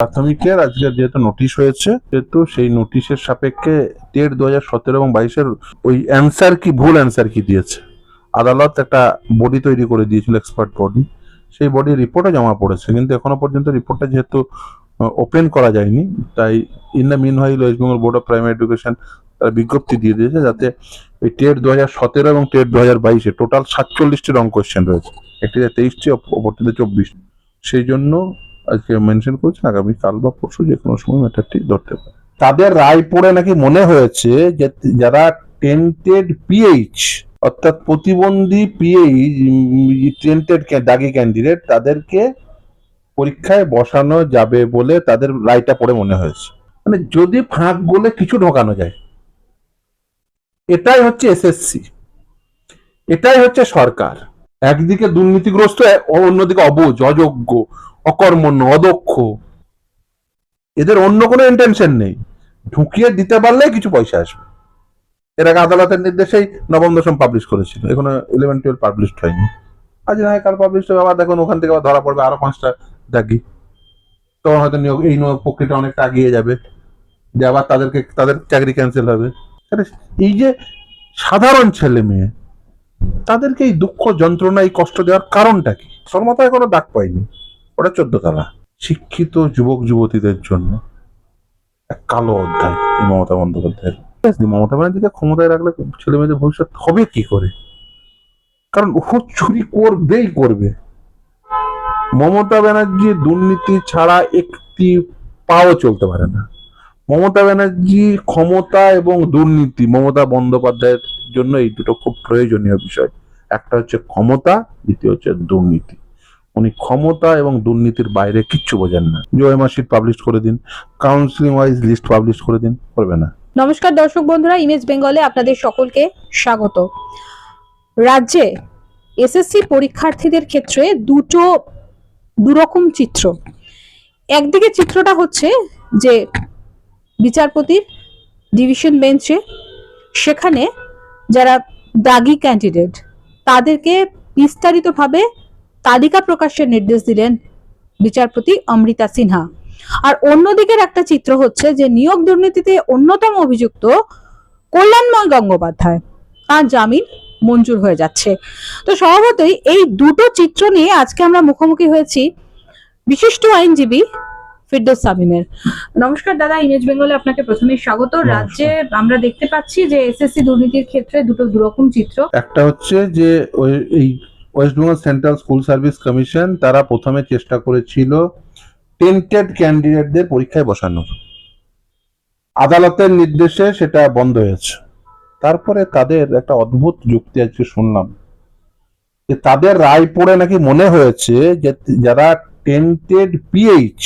প্রাথমিকের আজকে যেহেতু নোটিশ হয়েছে যেহেতু সেই নোটিশের সাপেক্ষে টেট দু হাজার সতেরো এবং বাইশের ওই অ্যান্সার কি, ভুল অ্যান্সার কি দিয়েছে। আদালত একটা বডি তৈরি করে দিয়েছিল এক্সপার্ট বডি সেই বডির রিপোর্টও জমা পড়েছে, কিন্তু এখনও পর্যন্ত রিপোর্টটা যেহেতু ওপেন করা যায়নি, তাই in the meanwhile West Bengal board of primary education তারা বিজ্ঞপ্তি দিয়ে দিয়েছে যাতে ওই টেট দু হাজার সতেরো এবং টেট দু হাজার বাইশে টোটাল সাতচল্লিশটি রং কোয়েশ্চেন রয়েছে, একটিতে তেইশটি অপরটিতে চব্বিশ সেই জন্য মেনশন করেছেন, আগামী কাল বা পরশু যে কোনো সময় ম্যাটারটি ধরতে পারে। তাদের রায় পড়ে নাকি মনে হয়েছে যে যারা টেন্টেড পিএইচ অর্থাৎ প্রতিবন্ধী পিএইচ টেন্টেড দাগি ক্যান্ডিডেট তাদেরকে পরীক্ষায় বসানো যাবে বলে তাদের রায়টা পড়ে মনে হয়েছে। মানে যদি ফাঁক গলে কিছু ঢোকানো যায়, এটাই হচ্ছে এসএসসি এটাই হচ্ছে সরকার। একদিকে দুর্নীতিগ্রস্ত অন্যদিকে অবুজ অযোগ্য। অকর্মণ্য অদক্ষ এদের অন্য কোনো ইন্টেনশন নেই। ঢুকিয়ে দিতে পারলেই কিছু পয়সা আসবে। এর আগে আদালতের নির্দেশেই নবম, দশম পাবলিশ করেছিল। এখনও ইলেভেন টুয়েলভ পাবলিশ হয়নি। আজ না কাল পাবলিশ হবে। আবার দেখুন, ওখান থেকে আবার ধরা পড়বে আরও পাঁচটা দাগি। তখন হয়তো নিয়োগ, এই নিয়োগ প্রক্রিয়াটা অনেকটা এগিয়ে যাবে। যে আবার তাদেরকে, তাদের চাকরি ক্যান্সেল হবে। এই যে সাধারণ ছেলে মেয়ে, তাদেরকে এই দুঃখ যন্ত্রণা, এই কষ্ট দেওয়ার কারণটা কি? মাথায় কোনো ডাক পাইনি ওটা চোদ্দ তলা। শিক্ষিত যুবক যুবতীদের জন্য এক কালো অধ্যায় মমতা বন্দ্যোপাধ্যায়ের। এই মমতা ব্যানার্জিকে ক্ষমতায় রাখলে ছেলে মেয়েদের ভবিষ্যৎ হবে কি করে? কারণ ও চুরি করবেই করবে। মমতা ব্যানার্জি দুর্নীতি ছাড়া একটি পাও চলতে পারে না। মমতা ব্যানার্জি ক্ষমতা এবং দুর্নীতি, মমতা বন্দ্যোপাধ্যায়ের জন্য এই দুটো খুব প্রয়োজনীয় বিষয়। একটা হচ্ছে ক্ষমতা, দ্বিতীয় হচ্ছে দুর্নীতি। উনি ক্ষমতা এবং দুর্নীতির বাইরে কিচ্ছু বোঝেন না। জয়মা শিট পাবলিশ করে দিন। কাউন্সিলিং ওয়াইজ লিস্ট পাবলিশ করে দিন। করবে না। নমস্কার দর্শক বন্ধুরা ইমেজ বেঙ্গলে আপনাদের সকলকে স্বাগত। রাজ্যে এসএসসি পরীক্ষার্থীদের ক্ষেত্রে দুটো দুরকম চিত্র। একদিকে চিত্রটা হচ্ছে যে বিচারপতির ডিভিশন বেঞ্চে সেখানে যারা দাগি ক্যান্ডিডেট তাদেরকে বিস্তারিতভাবে তালিকা প্রকাশের নির্দেশ দিলেন বিচারপতি অমৃতা সিনহা। আর অন্যদিকের একটা চিত্র হচ্ছে যে নিয়োগ দুর্নীতিতে অন্যতম অভিযুক্ত কল্যাণময় গঙ্গোপাধ্যায়। তার জামিন মঞ্জুর হয়ে যাচ্ছে। তো স্বভাবতই এই দুটো চিত্র নিয়ে আজকে আমরা মুখোমুখি হয়েছি বিশিষ্ট আইনজীবী ফিরদৌস সামিমের। নমস্কার দাদা ইমেজ বেঙ্গলে আপনাকে প্রথমে স্বাগত। রাজ্যে আমরা দেখতে পাচ্ছি যে এসএসসি দুর্নীতির ক্ষেত্রে দুটো দুরকম চিত্র। একটা হচ্ছে যে ওই- এই West Bengal central school service commission তারা প্রথমে চেষ্টা করেছিল টেন্টেড ক্যান্ডিডেটদের পরীক্ষায় বসানোর। আদালতের নির্দেশে সেটা বন্ধ হয়েছে। তারপরে তাদের একটা অদ্ভুত যুক্তি আজকে শুনলাম। যে তাদের রায় পড়ে নাকি মনে হয়েছে যে যারা টেন্টেড পিএইচ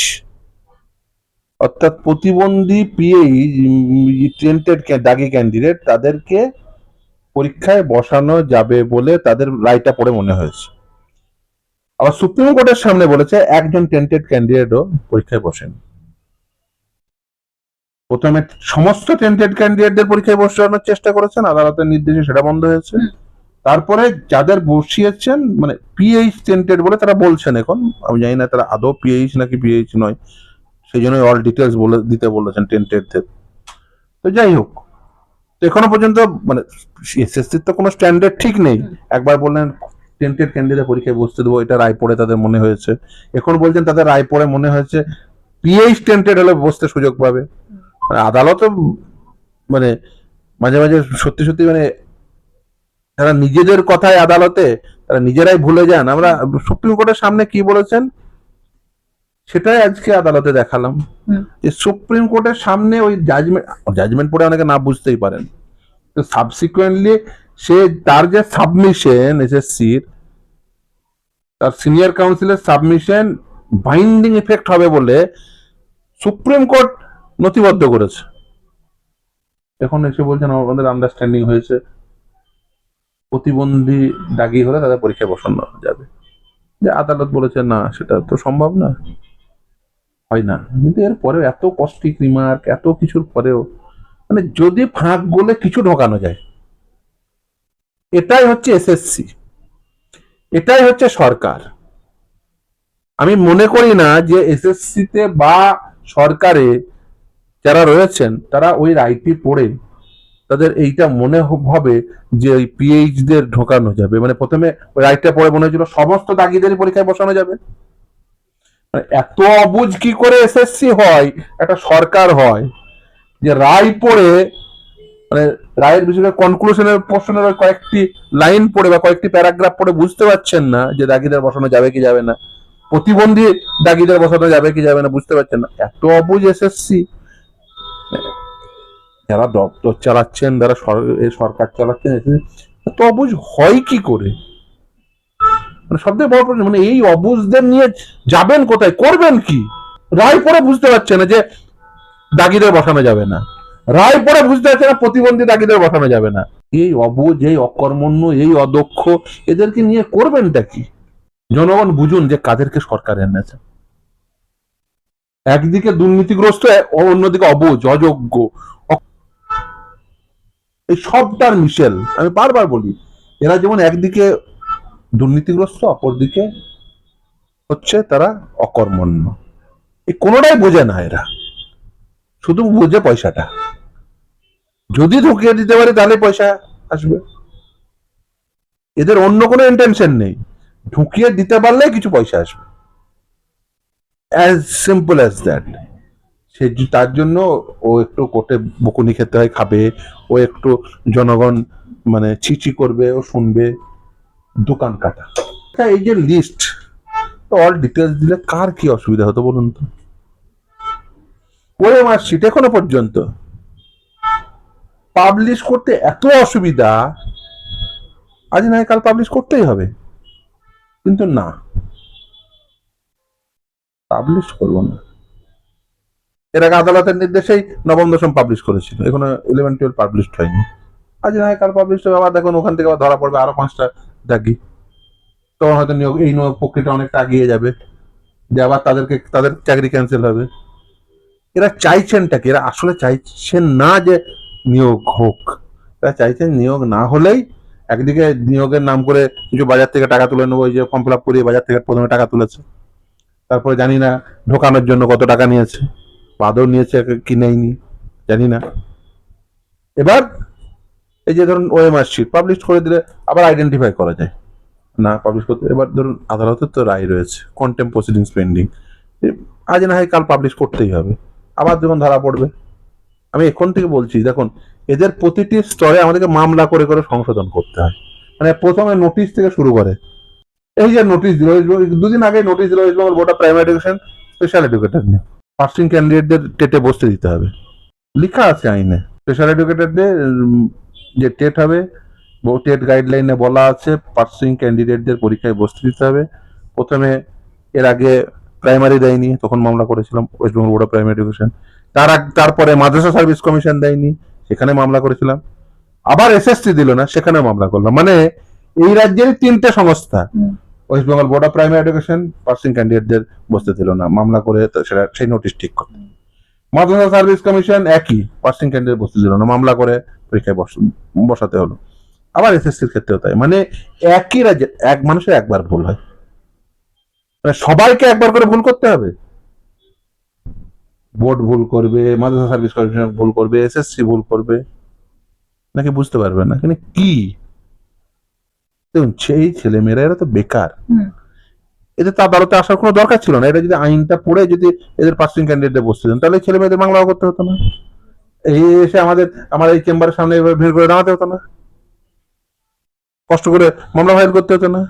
অর্থাৎ প্রতিবন্ধী পিএইচ টেন্টেড দাগি ক্যান্ডিডেট তাদেরকে পরীক্ষায় বসানো যাবে বলে তাদের রায়টা পড়ে মনে হয়েছে। আবার সুপ্রিম কোর্টের সামনে বলেছে একজন টেন্টেড ক্যান্ডিডেটও পরীক্ষায় বসেন। প্রথমে সমস্ত টেন্টেড ক্যান্ডিডেটদের পরীক্ষায় বসানোর চেষ্টা করেছেন আদালতের নির্দেশে সেটা বন্ধ হয়েছে। তারপরে যাদের বসিয়েছেন মানে পিএইচ টেন্টেড বলে তারা বলছেন এখন আমি জানি না তারা আদৌ পিএইচ নাকি পিএইচ নয় সেই জন্য অল ডিটেলস বলে দিতে বলেছেন টেন্টেডদের তো যাই হোক এখনও পর্যন্ত মানে এসএসসির তো কোনো স্ট্যান্ডার্ড ঠিক নেই। একবার বললেন টেন্টেড ক্যান্ডিডেট পরীক্ষায় বসতে দেবো এটা রায় পড়ে তাদের মনে হয়েছে। এখন বলছেন তাদের রায় পড়ে মনে হয়েছে। পিএইচ টেন্টেড হলে বসতে সুযোগ পাবে। মানে আদালতও মানে মাঝে মাঝে সত্যি সত্যি মানে তারা নিজেদের কথায় আদালতে তারা নিজেরাই ভুলে যান। আমরা সুপ্রিম কোর্টের সামনে কি বলেছেন? সেটাই আজকে আদালতে দেখালাম। যে সুপ্রিম কোর্টের সামনে ওই জাজমেন্ট জাজমেন্ট পড়ে অনেকে না বুঝতেই পারেন। তো সাবসিকুয়েন্টলি সে তার যে সাবমিশন এসএসসির তার সিনিয়র কাউন্সিলের সাবমিশন বাইন্ডিং ইফেক্ট হবে বলে সুপ্রিম কোর্ট নথিবদ্ধ করেছে। এখন এসে বলছেন আমাদের আন্ডারস্ট্যান্ডিং হয়েছে। প্রতিবন্ধী দাগি হলে তাদের পরীক্ষা বসানো যাবে। যে আদালত বলেছে না সেটা তো সম্ভব না। হয় না। কিন্তু এর পরেও এত কস্টিক রিমার্ক এত কিছুর পরেও মানে যদি ফাঁক গলে কিছু ঢোকানো যায় এটাই হচ্ছে এসএসসি এটাই হচ্ছে সরকার। আমি মনে করি না যে এসএসসি তে বা সরকারে যারা রয়েছেন তারা ওই রায়টি পড়ে তাদের এইটা মনে হবে যে ওই পিএইচ দের ঢোকানো যাবে। মানে প্রথমে ওই রায়টা পড়ে মনে হয়েছিল সমস্ত দাগিদেরই পরীক্ষায় বসানো যাবে। এত অবুজ কি করে এসএসসি হয়? একটা সরকার হয়, যে রায় পড়ে মানে রায়ের বিষয়ে কনক্লুশনের পোর্শনের কয়েকটি লাইন পড়ে বা কয়েকটি প্যারাগ্রাফ পড়ে বুঝতে পারছেন না যে দাগিদার বসানো যাবে কি যাবে না। প্রতিবন্ধী দাগিদার বসানো যাবে কি যাবে না বুঝতে পারছেন না। এত অবুজ এসএসসি যারা দপ্তর চালাচ্ছেন, যারা সরকার চালাচ্ছেন এত অবুজ হয় কি করে? মানে সবথেকে বড় প্রশ্ন মানে এই অবুঝদের নিয়ে যাবেন কোথায়? করবেন কি? রায় পরে বুঝতে পারছে না যে দাগিদের বসানো যাবে না। রায় পরে বুঝতে পারছে না প্রতিবন্ধী দাগিদের বসানো যাবে না। এই অবুঝ এই অকর্মণ্য, এই অদক্ষ, এদেরকে নিয়ে করবেনটা কি? জনগণ বুঝুন যে কাদেরকে সরকার এনেছে। একদিকে দুর্নীতিগ্রস্ত, অন্যদিকে অবুঝ অযোগ্য। এই সবটার মিশেল, আমি বারবার বলি, এরা যেমন একদিকে দুর্নীতিগ্রস্ত, অপরদিকে হচ্ছে তারা অকর্মণ্য। এই কোনোটাই বোঝে না এরা। শুধু বোঝে পয়সাটা। যদি ঢুকিয়ে দিতে পারে তাহলে পয়সা আসবে। এদের অন্য কোনো ইন্টেনশন নেই। ঢুকিয়ে দিতে পারলে কিছু পয়সা আসবে। অ্যাজ সিম্পল অ্যাজ দ্যাট সে তার জন্য ও একটু কোর্টে বকুনি খেতে হয়, খাবে। ও একটু জনগণ মানে চিচি করবে, ও শুনবে। দোকান কাটা তা এই যে লিস্ট অল ডিটেলস দিলে কার কি অসুবিধা হতো বলুন তো? ওই মার্কশিট এখনও পর্যন্ত। পাবলিশ করতে এত অসুবিধা, আজ না হয় কাল পাবলিশ করতেই হবে। কিন্তু না। পাবলিশ করব না। এর আগে আদালতের নির্দেশেই নবম, দশম পাবলিশ করেছিল। এখনও ইলেভেন টুয়েলভ পাবলিশ হয়নি। আজ না হয় কাল পাবলিশ হবে। আবার দেখুন ওখান থেকে আবার ধরা পড়বে আরও পাঁচটা দাগি। তখন হয়তো নিয়োগ, এই নিয়োগ প্রক্রিয়াটা অনেকটা আগিয়ে যাবে। যে আবার তাদেরকে, তাদের চাকরি ক্যান্সেল হবে। এরা চাইছেনটা কি? এরা আসলে চাইছেন না যে নিয়োগ হোক। এরা চাইছেন নিয়োগ না হলেই একদিকে নিয়োগের নাম করে কিছু বাজার থেকে টাকা তুলে নেব, ওই যে ফর্ম ফিল আপ করিয়ে বাজার থেকে প্রথমে টাকা তুলেছে। তারপরে জানি না ঢোকানোর জন্য কত টাকা নিয়েছে বাদও নিয়েছে কি নেয়নি, জানি না। এবার এই যে ধরুন ওএমআর শিট পাবলিশ করে দিলে আবার আইডেন্টিফাই করা যায়। না পাবলিশ করতে এবার ধরুন আদালতের তো রায় রয়েছে কন্টেম প্রসিডিংস পেন্ডিং আজ না হয় কাল পাবলিশ করতেই হবে। আবার যখন ধরা পড়বে। আমি এখন থেকে বলছি, দেখুন, এদের প্রতিটি স্তরে আমাদেরকে মামলা করে করে সংশোধন করতে হয়। মানে প্রথমে নোটিশ থেকে শুরু করে। এই যে নোটিশ দিল দুদিন আগে নোটিশ দিল West Bengal Board of Primary Education special educator নিয়ে। পার্সিং ক্যান্ডিডেটদের টেটে বসতে দিতে হবে। লেখা আছে আইনে। স্পেশাল এডুকেটরদের যে টেট হবে টেট গাইডলাইনে বলা আছে পার্সিং ক্যান্ডিডেটদের পরীক্ষায় বসতে দিতে হবে। প্রথমে এর আগে প্রাইমারি দেয়নি তখন মামলা করেছিলাম West Bengal board of primary education তার তারপরে মাদ্রাসা সার্ভিস কমিশন দেয়নি সেখানে মামলা করেছিলাম। আবার এসএসসি দিল না সেখানে মামলা করলাম। মানে এই রাজ্যের তিনটে সংস্থা। West Bengal board of primary education passing ক্যান্ডিডেটদের বসতে দিল না মামলা করে সেটা সেই নোটিশ ঠিক করতে মাদ্রাসা সার্ভিস কমিশন একই পার্সিং ক্যান্ডিডেট বসতে দিল না মামলা করে পরীক্ষায় বস- বসাতে হলো। আবার এসএসসির ক্ষেত্রেও তাই। মানে একই রাজ্যে এক মানুষের একবার ভুল হয়। মানে সবাইকে একবার করে ভুল করতে হবে। বোর্ড ভুল করবে মাদ্রাসা সার্ভিস কমিশন ভুল করবে এসএসসি ভুল করবে। নাকি বুঝতে পারবে না? কিন্তু কি? দেখুন সেই ছেলে মেয়েরা এরা তো বেকার। এদের তো আদালতে আসার কোনো দরকার ছিল না। এটা যদি আইনটা পড়ে যদি এদের পার্সিং ক্যান্ডিডেটে বসতে দেন তাহলে ছেলে মেয়েদের বাংলাও করতে হতো না। এসে আমাদের, আমার এই চেম্বারের সামনে ভিড় করে দাঁড়াতে হতো না। কষ্ট করে মামলা ফাইল করতে হতো না।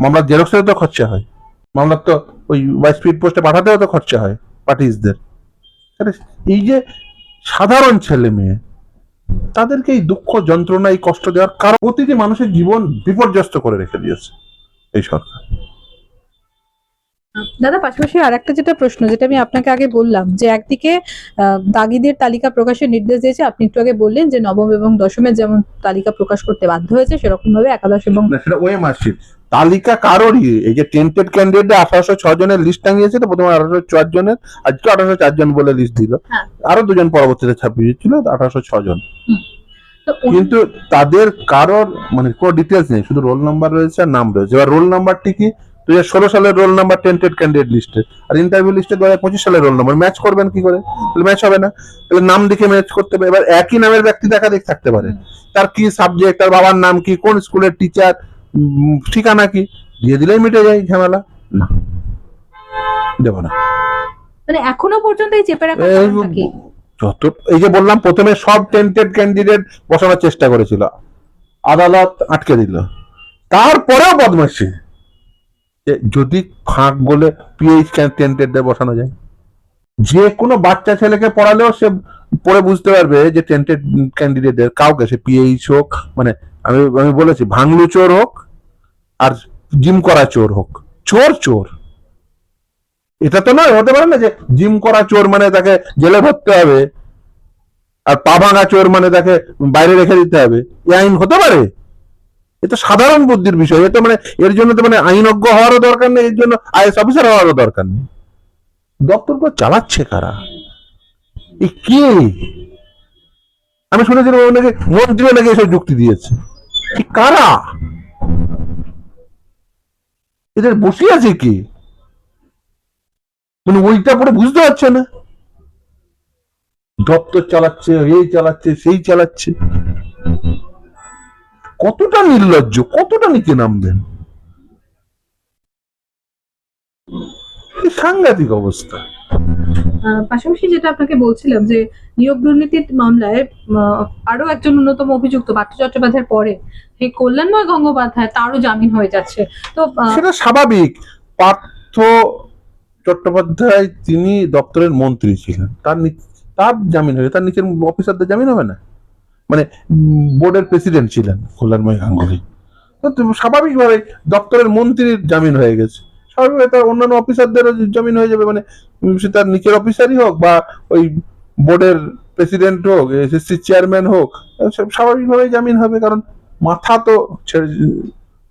মামলার জেরক্সের তো খরচা হয়। মামলার তো ওই বাই স্পিড পোস্টে পাঠাতেও তো খরচা হয় পার্টিসদের এই যে সাধারণ ছেলে মেয়ে, তাদেরকে এই দুঃখ যন্ত্রণা, এই কষ্ট দেওয়ার কারণ প্রতিটি মানুষের জীবন বিপর্যস্ত করে রেখে দিয়েছে এই সরকার। দাদা পাশাপাশি আরেকটা যেটা প্রশ্ন যেটা আমি আপনাকে আগে বললাম যে একদিকে দাগিদের তালিকা প্রকাশের নির্দেশ দিয়েছে আপনি একটু আগে বললেন যে নবম এবং দশমের যেমন তালিকা প্রকাশ করতে বাধ্য হয়েছে সেরকম ভাবে একাদশ এবং সেটা মার্কশিট তালিকা কারোরই? এই যে টেন্টেড ক্যান্ডিডেট আঠারোশো ছ জনের লিস্ট টাঙিয়েছে তো প্রথমে আঠারোশো চার জনের আজকে আঠারোশো চার জন বলে লিস্ট দিল। হ্যাঁ। আরও দুজন পরবর্তীতে ছাপিয়েছিল আঠারোশো ছ জন। কিন্তু তাদের কারোর মানে কোনো ডিটেলস নেই শুধু রোল নাম্বার রয়েছে আর নাম রয়েছে। এবার রোল নাম্বারটি কি? দুই হাজার ষোলো সালের রোল নাম্বার টেন্টেড ক্যান্ডিডেট লিস্টে আর ইন্টারভিউ লিস্টে দু হাজার পঁচিশ সালের রোল নাম্বার ম্যাচ করবেন কি করে? তাহলে ম্যাচ হবে না। তাহলে নাম দেখে ম্যাচ করতে হবে। এবার একই নামের ব্যক্তি দেখা দেখ থাকতে পারে। তার কি সাবজেক্ট তার বাবার নাম কি? কোন স্কুলের টিচার ঠিকানা কি? দিয়ে দিলেই মিটে যায় ঝামেলা। না। দেবো না। মানে এখনও পর্যন্ত এই চেপে কি? যত এই যে বললাম প্রথমে সব টেন্টেড ক্যান্ডিডেট বসানোর চেষ্টা করেছিল। আদালত আটকে দিল। তারপরেও বদমাসি যদি ফাঁক বলে পিএইচ টেন্টেডদের বসানো যায়। যে কোনো বাচ্চা ছেলেকে পড়ালেও সে পড়ে বুঝতে পারবে যে টেন্টেড ক্যান্ডিডেটদের কাউকে, সে পিএইচ হোক মানে আমি আমি বলেছি, ভাঙলু চোর হোক আর জিম করা চোর হোক। চোর চোর। এটা তো নয়, হতে পারে না যে জিম করা চোর মানে তাকে জেলে ভরতে হবে, আর পা ভাঙা চোর মানে তাকে বাইরে রেখে দিতে হবে। এ আইন হতে পারে। এ তো সাধারণ বুদ্ধির বিষয়। এ তো মানে এর জন্য তো মানে আইনজ্ঞ হওয়ারও দরকার নেই, এর জন্য আইএস অফিসার হওয়ারও দরকার নেই। দপ্তরগুলো চালাচ্ছে কারা? এ কে? আমি শুনেছিলাম ওনাকে মন্ত্রী নাকি এসব যুক্তি দিয়েছে। কারা? এদের বসে আছে কি? মানে ওইটা পরে বুঝতে পারছে না। দপ্তর চালাচ্ছে, এই চালাচ্ছে, সেই চালাচ্ছে। কতটা নির্লজ্জ কতটা নিচে নামবেন? সাংঘাতিক অবস্থা। পাশাপাশি যেটা আপনাকে বলছিলাম যে নিয়োগ দুর্নীতির মামলায় আরও একজন অন্যতম অভিযুক্ত পার্থ চট্টোপাধ্যায়ের পরে সেই কল্যাণময় গঙ্গোপাধ্যায় তারও জামিন হয়ে যাচ্ছে। তো সেটা স্বাভাবিক। পার্থ চট্টোপাধ্যায় তিনি দপ্তরের মন্ত্রী ছিলেন। তার তার জামিন হয়ে তার নিচের অফিসারদের জামিন হবে না? মানে বোর্ডের প্রেসিডেন্ট ছিলেন কল্যাণময় গাঙ্গুলি। স্বাভাবিকভাবে দপ্তরের মন্ত্রীর জামিন হয়ে গেছে। স্বাভাবিকভাবে তার অন্যান্য অফিসারদেরও জামিন হয়ে যাবে মানে সে তার নিচের অফিসারই হোক বা ওই বোর্ডের প্রেসিডেন্ট হোক এসএসসি চেয়ারম্যান হোক সব স্বাভাবিকভাবেই জামিন হবে, কারণ মাথা তো ছেড়ে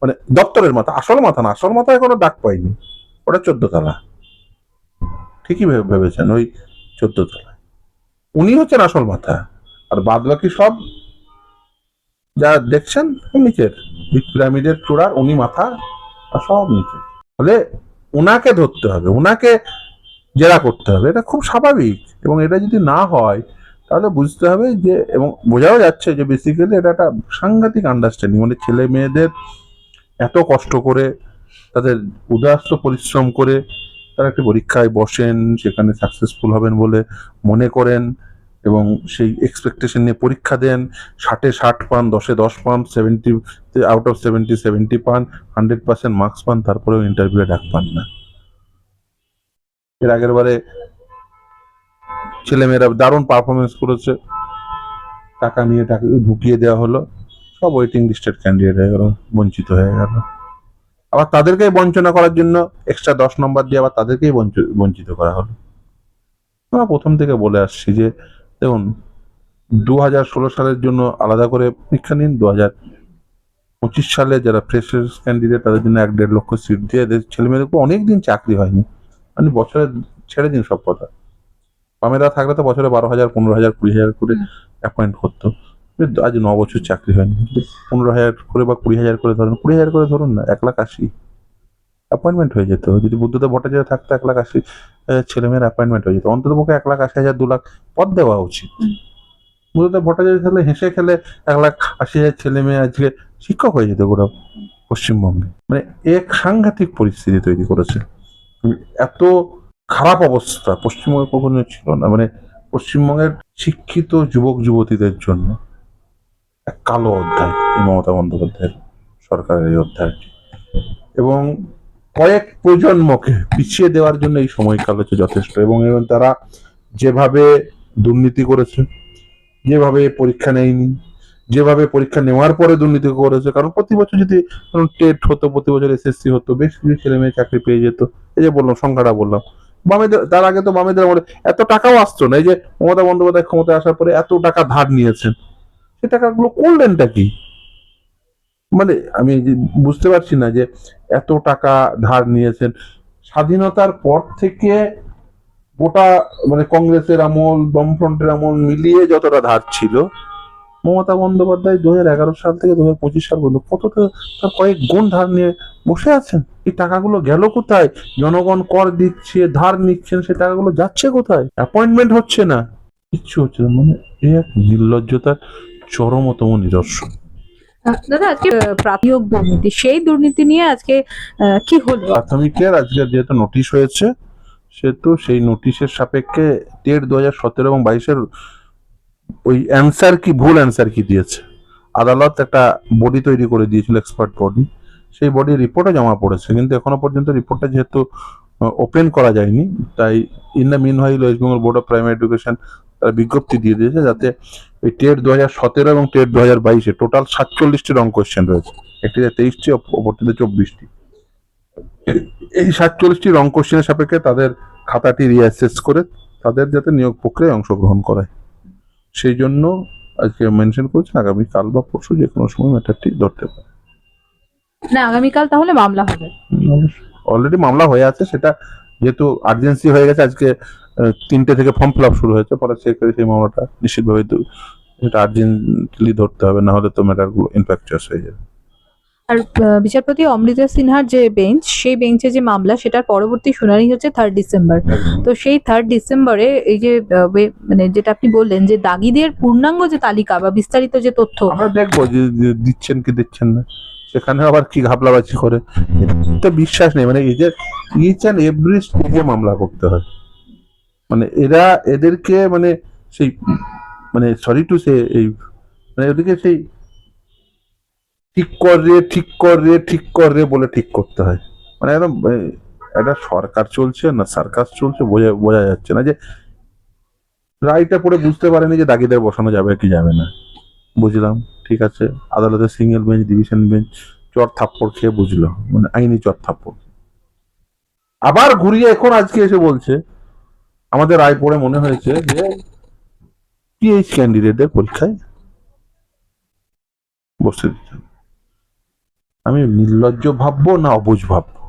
মানে দপ্তরের মাথা, আসল মাথা না, আসল মাথা এখনও ডাক পাইনি ওটা চোদ্দ তলা। ঠিকই ভেবেছেন ওই চোদ্দ তলা উনি হচ্ছেন আসল মাথা। আর বাদ বাকি সব যা দেখছেন নিচের। পিরামিডের চূড়ার উনি মাথা, আর সব নিচে। ফলে ওনাকে ধরতে হবে ওনাকে জেরা করতে হবে। এটা খুব স্বাভাবিক এবং এটা যদি না হয়, তাহলে বুঝতে হবে যে, এবং বোঝাও যাচ্ছে যে বেসিক্যালি এটা একটা সাংঘাতিক আন্ডারস্ট্যান্ডিং মানে ছেলে মেয়েদের এত কষ্ট করে, তাদের উদাস্ত পরিশ্রম করে, তারা একটি পরীক্ষায় বসেন, সেখানে সাকসেসফুল হবেন বলে মনে করেন। এবং সেই এক্সপেকটেশন নিয়ে পরীক্ষা দেন। ষাটে ষাট পান, দশে দশ পান seventy out of seventy seventy পান হান্ড্রেড পার্সেন্ট মার্কস পান, তারপরেও ইন্টারভিউ ডাক পান না। এর আগের বারে ছেলেমেয়েরা দারুণ পারফরমেন্স করেছে। টাকা নিয়ে টাকা ঢুকিয়ে দেওয়া হলো। সব ওয়েটিং লিস্টেড ক্যান্ডিডেট হয়ে গেল, বঞ্চিত হয়ে গেল। আবার তাদেরকেই বঞ্চনা করার জন্য এক্সট্রা দশ নম্বর দিয়ে আবার তাদেরকেই বঞ্চ- বঞ্চিত করা হলো। আমরা প্রথম থেকে বলে আসছি যে দেখুন দু হাজার ষোলো সালের জন্য আলাদা করে পরীক্ষা নিন দু পঁচিশ সালে যারা ফ্রেশার্স ক্যান্ডিডেট তাদের জন্য এক দেড় লক্ষ সিট দিয়ে এদের ছেলেমেয়েদের অনেক দিন চাকরি হয়নি। মানে বছরে ছেড়ে দিন সব কথা। বামেরা থাকলে তো বছরে বারো হাজার পনেরো হাজার কুড়ি হাজার করে অ্যাপয়েন্ট করতো। আজ ন বছর চাকরি হয়নি। পনেরো হাজার করে বা কুড়ি হাজার করে ধরুন কুড়ি হাজার করে ধরুন না, এক লাখ আশি। অ্যাপয়েন্টমেন্ট হয়ে যেত। যদি বুদ্ধদেব ভট্টাচার্য থাকতো, এক লাখ আশি। ছেলেমেয়ের অ্যাপয়েন্টমেন্ট হয়ে যেত। অন্তত পক্ষে এক লাখ আশি হাজার দু লাখ পদ দেওয়া উচিত। বুদ্ধদেব ভট্টাচার্য খেলে হেসে খেলে এক লাখ আশি হাজার ছেলে মেয়ে আজকে শিক্ষক হয়ে যেত গোটা পশ্চিমবঙ্গে। মানে এক সাংঘাতিক পরিস্থিতি তৈরি করেছে। এত খারাপ অবস্থা পশ্চিমবঙ্গে কখনো ছিল না। মানে পশ্চিমবঙ্গের শিক্ষিত যুবক যুবতীদের জন্য এক কালো অধ্যায় এই মমতা বন্দ্যোপাধ্যায়ের সরকারের এই অধ্যায়টি। এবং কয়েক প্রজন্মকে পিছিয়ে দেওয়ার জন্য এই সময়কাল হচ্ছে যথেষ্ট এবং এবং তারা যেভাবে দুর্নীতি করেছে, যেভাবে পরীক্ষা নেয়নি, যেভাবে পরীক্ষা নেওয়ার পরে দুর্নীতি করেছে, কারণ প্রতি বছর যদি টেট হতো, প্রতি বছর এসএসসি হতো, বেশ কিছু ছেলে মেয়ে চাকরি পেয়ে যেত। এই যে বললাম, সংখ্যাটা বললাম। বামেদের, তার আগে তো বামেদের আমলে এত টাকাও আসতো না। এই যে মমতা বন্দ্যোপাধ্যায় ক্ষমতায় আসার পরে এত টাকা ধার নিয়েছেন। সে টাকাগুলো করলেনটা কি? মানে আমি বুঝতে পারছি না যে এত টাকা ধার নিয়েছেন। স্বাধীনতার পর থেকে গোটা মানে কংগ্রেসের আমল, বামফ্রন্টের আমল মিলিয়ে যতটা ধার ছিল, মমতা বন্দ্যোপাধ্যায় দু হাজার এগারো সাল থেকে দু পঁচিশ সাল পর্যন্ত কত তো- তার কয়েক গুণ ধার নিয়ে বসে আছেন? এই টাকাগুলো গেল কোথায়? জনগণ কর দিচ্ছে, ধার নিচ্ছেন সে টাকাগুলো যাচ্ছে কোথায়? অ্যাপয়েন্টমেন্ট হচ্ছে না। কিচ্ছু হচ্ছে না। মানে এ এক নির্লজ্জতার চরমতম নিদর্শন। দাদা, আজকে প্রাথমিক দুর্নীতি, সেই দুর্নীতি নিয়ে আজকে কি হলো? প্রাথমিকের আজকে যেহেতু নোটিশ হয়েছে, সেহেতু সেই নোটিশের সাপেক্ষে টেট দু হাজার সতেরো এবং বাইশের ওই অ্যান্সার কি, ভুল অ্যান্সার কি দিয়েছে? আদালত একটা বডি তৈরি করে দিয়েছিল এক্সপার্ট বডি, সেই বডির রিপোর্টও জমা পড়েছে, কিন্তু এখনও পর্যন্ত রিপোর্টটা যেহেতু ওপেন করা যায়নি, তাই in the meanwhile West Bengal board of primary education তারা বিজ্ঞপ্তি দিয়ে দিয়েছে যাতে ওই টেট দু হাজার সতেরো এবং টেট দু হাজার বাইশে টোটাল সাতচল্লিশটি রং কোয়েশ্চেন রয়েছে। একটিতে তেইশটি অপরটিতে চব্বিশটি। এই সাতচল্লিশটি রং কোশ্চেনের সাপেক্ষে তাদের খাতাটি রিঅ্যাসেস করে তাদের যাতে নিয়োগ প্রক্রিয়ায় অংশগ্রহণ করায়। সেই জন্য আজকে মেনশন করেছেন আগামী কাল বা পরশু যে কোনো সময় ম্যাটারটি ধরতে পারে। না আগামীকাল তাহলে মামলা হবে। অলরেডি মামলা হয়ে আছে সেটা যেহেতু আর্জেন্সি হয়ে গেছে আজকে তিনটে থেকে ফর্ম ফিল আপ শুরু হয়েছে পরে চেক করে সেই মামলাটা নিশ্চিতভাবে এটা আর্জেন্টলি ধরতে হবে না হলে তো ম্যাটারগুলো ইনফ্যাকচুয়াস হয়ে যাবে। আর বিচারপতি অমৃতা সিনহার যে বেঞ্চ সেই বেঞ্চে যে মামলা সেটার পরবর্তী শুনানি হচ্ছে থার্ড ডিসেম্বর তো সেই থার্ড ডিসেম্বরে এই যে মানে যেটা আপনি বললেন যে দাগিদের পূর্ণাঙ্গ যে তালিকা বা বিস্তারিত যে তথ্য। আমরা দেখব যে যে দিচ্ছেন কি দিচ্ছেন না। সেখানে আবার কি ঘাপলাবাজি করে। তো বিশ্বাস নেই মানে এদের ইচ অ্যান্ড এভরি স্টেজে মামলা করতে হয়। মানে এরা এদেরকে মানে সেই মানে সরি টু সে এই মানে ওদেরকে সেই ঠিক কর রে ঠিক কর রে ঠিক কর রে বলে ঠিক করতে হয়। মানে একদম একটা সরকার চলছে না সার্কাস চলছে বোঝা বোঝা যাচ্ছে না যে রায়টা পড়ে বুঝতে পারেনি যে দাগিদের বসানো যাবে কি যাবে না। বুঝলাম ঠিক আছে। আদালতের সিঙ্গেল বেঞ্চ ডিভিশন বেঞ্চ চর থাপ্পড় খেয়ে বুঝলো। মানে আইনি চর থাপ্পড়। আবার ঘুরিয়ে এখন আজকে এসে বলছে আমাদের রায় পড়ে মনে হয়েছে যে পিএইচ ক্যান্ডিডেটদের পরীক্ষায় বসে দিতে আমি নির্লজ্জ ভাববো না অবুঝ ভাববো?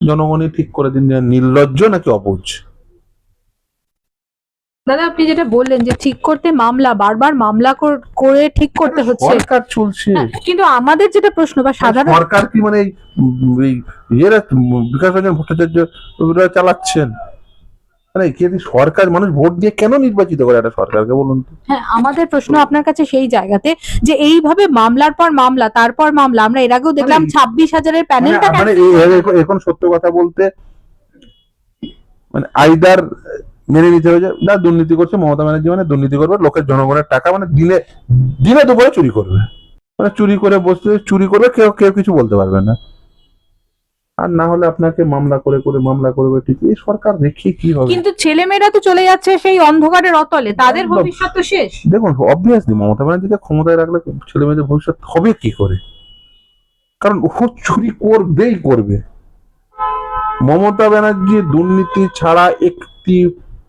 জনগণই ঠিক করে দিন নির্লজ্জ নাকি অবুঝ? দাদা আপনি যেটা বললেন যে ঠিক করতে মামলা বারবার মামলা কর- ঠিক করতে হচ্ছে। সরকার চলছে। হ্যাঁ, কিন্তু আমাদের যেটা প্রশ্ন বা সাধারণ সরকার কি মানে ইয়েরা বিকাশ রঞ্জন ভট্টাচার্য চালাচ্ছেন? মানে কি সরকার মানুষ ভোট দিয়ে কেন নির্বাচিত করে একটা সরকারকে বলুন তো? হ্যাঁ আমাদের প্রশ্ন আপনার কাছে সেই জায়গাতে যে এইভাবে মামলার পর মামলা তারপর মামলা আমরা এর আগেও দেখলাম মানে- ছাব্বিশ হাজারের প্যানেলটা মানে- মানে এখন সত্য কথা বলতে মানে আইদার মেনে নিতে হবে যে না দুর্নীতি করছে মমতা ব্যানার্জি মানে দুর্নীতি করবে লোকের জনগণের টাকা মানে দিনে দিনে দুপুরে চুরি করবে। মানে চুরি করে বসতে চুরি করবে কেউ কেউ কিছু বলতে পারবে না। আর না হলে আপনাকে মামলা করে করে মামলা করবে ঠিক। এই সরকার রেখে কি হবে? কিন্তু ছেলেমেয়েরা তো চলে যাচ্ছে সেই অন্ধকারের অতলে। তাদের ভবিষ্যৎ তো শেষ। দেখুন অবভিয়াসলি মমতা ব্যানার্জিকে ক্ষমতায় রাখলে ছেলে মেয়েদের ভবিষ্যৎ হবে কি করে? কারণ ও চুরি করবেই করবে। মমতা ব্যানার্জি দুর্নীতি ছাড়া একটি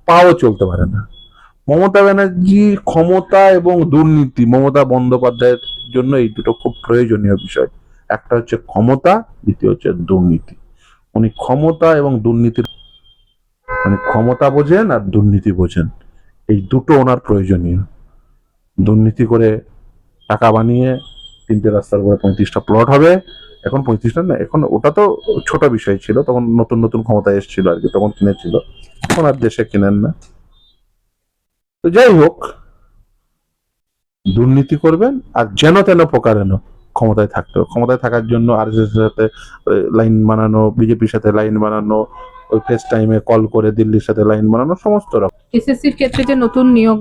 পাও চলতে পারে না। মমতা ব্যানার্জি ক্ষমতা এবং দুর্নীতি, মমতা বন্দ্যোপাধ্যায়ের জন্য এই দুটো খুব প্রয়োজনীয় বিষয়। একটা হচ্ছে ক্ষমতা, দ্বিতীয় হচ্ছে দুর্নীতি। উনি ক্ষমতা এবং দুর্নীতির মানে ক্ষমতা বোঝেন আর দুর্নীতি বোঝেন। এই দুটো ওনার প্রয়োজনীয়। দুর্নীতি করে টাকা বানিয়ে তিনটে রাস্তার উপরে পঁয়ত্রিশটা প্লট হবে। এখন পঁয়ত্রিশটা না এখন ওটা তো ছোট বিষয় ছিল, তখন নতুন নতুন ক্ষমতায় এসেছিল আর কি, তখন কিনেছিল। এখন আর দেশে কিনেন না। তো যাই হোক, দুর্নীতি করবেন আর যেন তেন প্রকারেন ক্ষমতায় থাকতে ক্ষমতায় থাকার জন্য আর সাথে লাইন বানানো বিজেপির সাথে লাইন বানানো, ওই ফেস টাইমে কল করে দিল্লির সাথে লাইন বানানো, সমস্ত রকম। এসএসসির ক্ষেত্রে যে নতুন নিয়োগ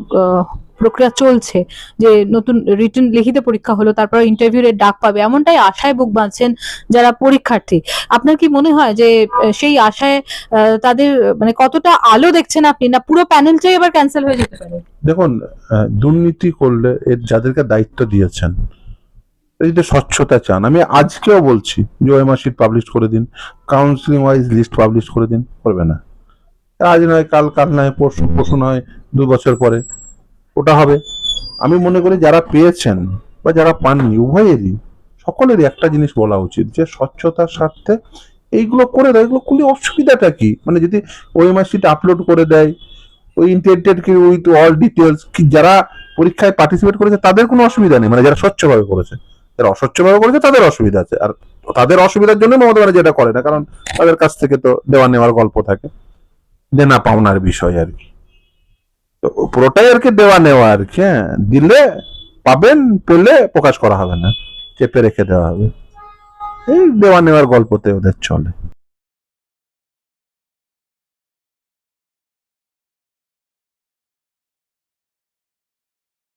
প্রক্রিয়া চলছে, যে নতুন রিটেন লিখিত পরীক্ষা হলো, তারপর ইন্টারভিউর ডাক পাবে, এমনটাই আশায় বুক বাঁধছেন যারা পরীক্ষার্থী। আপনার কি মনে হয় যে সেই আশায় তাদের মানে কতটা আলো দেখছেন আপনি, না পুরো প্যানেলটাই আবার ক্যান্সেল হয়ে যেতে পারে? দেখুন দুর্নীতি করলে এর যাদেরকে দায়িত্ব দিয়েছেন, এই যে স্বচ্ছতা চান, আমি আজকেও বলছি যে শিট পাবলিশ করে দিন কাউন্সিলিং ওয়াইজ লিস্ট পাবলিশ করে দিন, করবে না। আজ নয়, কাল কাল নয়, পরশু পরশু নয়, দু বছর পরে। ওটা হবে। আমি মনে করি যারা পেয়েছেন বা যারা পাননি, উভয়েরই, সকলেরই একটা জিনিস বলা উচিত যে স্বচ্ছতার স্বার্থে এইগুলো করে দেয়। এগুলো করলে অসুবিধাটা কি? মানে যদি ওএমআর শিট আপলোড করে দেয়, ওই ইন্টেন্টেড কি উইথ অল ডিটেলস কি যারা পরীক্ষায় পার্টিসিপেট করেছে, তাদের কোনো অসুবিধা নেই। মানে যারা স্বচ্ছভাবে করেছে, যারা অস্বচ্ছভাবে করেছে, তাদের অসুবিধা আছে। আর তাদের অসুবিধার জন্য মমতা ব্যানার্জি এটা করে না, কারণ তাদের কাছ থেকে তো দেওয়া নেওয়ার গল্প থাকে। দেনা পাওনার বিষয় আর কি। তো পুরোটাই আর কি দেওয়া নেওয়া আর কি হ্যাঁ? দিলে পাবেন, পেলে প্রকাশ করা হবে না। চেপে রেখে দেওয়া হবে। এই দেওয়া নেওয়ার গল্পতে ওদের চলে।